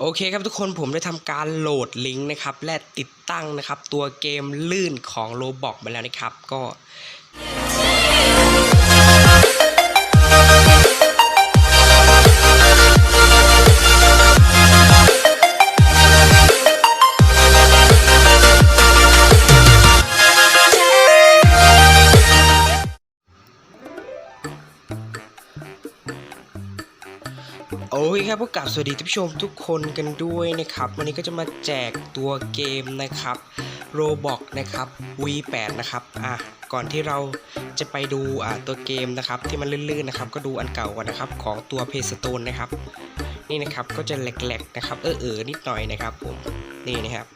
โอเคครับทุกคนผมได้ทำการโหลดลิงก์นะครับ และติดตั้งนะครับ ตัวเกมลื่นของโลบอกมาแล้วนะครับก็ โอเคครับพบกับสวัสดีท่านผู้ชมทุกคนกันด้วยนะครับ วันนี้ก็จะมาแจกตัวเกมนะครับโรบอกนะครับ V8 นะครับอะก่อนที่เราจะไปดูอ่าตัวเกมนะครับที่มันลื่นๆนะครับก็ดูอันเก่าก่อนนะครับของตัวเพสโตนนะครับนี่นะครับก็จะแหลกๆนะครับเออเออๆนิดหน่อยนะครับผมนี่นะครับ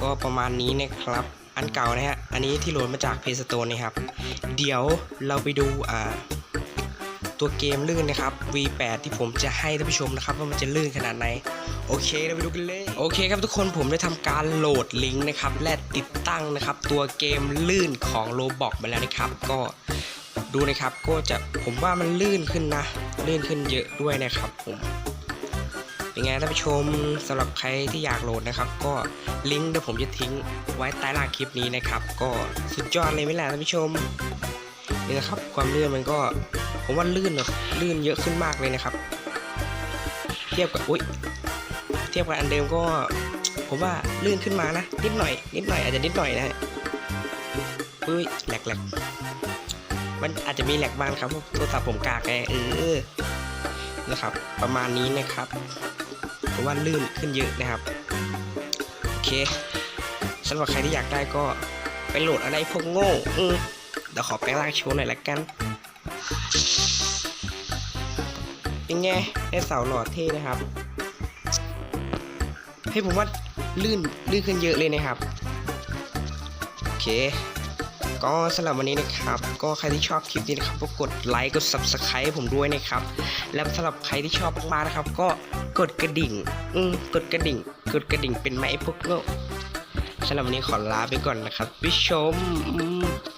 ก็ประมาณนี้นะครับอันเก่านะฮะอันนี้ที่โหลดมาจากเพสโตนนะครับ เดี๋ยวเราไปดูอ่า ตัวเกมลื่นนะครับ V8 ที่ผมจะให้ท่านผู้ชมนะครับว่ามันจะลื่นขนาดไหน โอเคเราไปดูกันเลย โอเคครับทุกคนผมได้ทำการโหลดลิงก์นะครับและติดตั้งนะครับตัวเกมลื่นของ Roblox มาแล้วนะครับ ก็ดูนะครับก็จะผมว่ามันลื่นขึ้นนะลื่นขึ้นเยอะด้วยนะครับผมเป็นไงท่านผู้ชมสำหรับใครที่อยากโหลดนะครับ ก็ลิงก์เดี๋ยวผมจะทิ้งไว้ใต้ล่างคลิปนี้นะครับ ก็สุดยอดเลยไหละท่านผู้ชม นี่นะครับ ความลื่นมันก็ผมว่าลื่นเนอะลื่นเยอะขึ้นมากเลยนะครับ เทียบกับอุ้ยเทียบกับอันเดิมก็ ผมว่าลื่นขึ้นมานะนิดหน่อย นิดหน่อยอาจจะนิดหน่อยนะฮะอุ้ยแหลกแหลกมันอาจจะมีแหลกบ้างครับเพราะโทรศัพท์ผมกากไงเออนะครับ ประมาณนี้นะครับผมว่าลื่นขึ้นเยอะนะครับโอเคสำหรับใครที่อยากได้ก็ไปโหลดอะไรพวกโง่อืม เดี๋ยวขอแปลงร่างโชว์หน่อยละกันเป็นไงได้เสาหลอดเท่นะครับ ให้ผมว่าลื่นลื่นขึ้นเยอะเลยนะครับ โอเค ก็สำหรับวันนี้นะครับ ก็ใครที่ชอบคลิปนี้นะครับก็กดไลค์กด subscribe ให้ผมด้วยนะครับ แล้วสำหรับใครที่ชอบมากๆนะครับ ก็กดกระดิ่ง อืมกดกระดิ่ง กดกระดิ่งเป็นไหมไอ้พวกโง่สำหรับวันนี้ขอลาไปก่อนนะครับผู้ชมม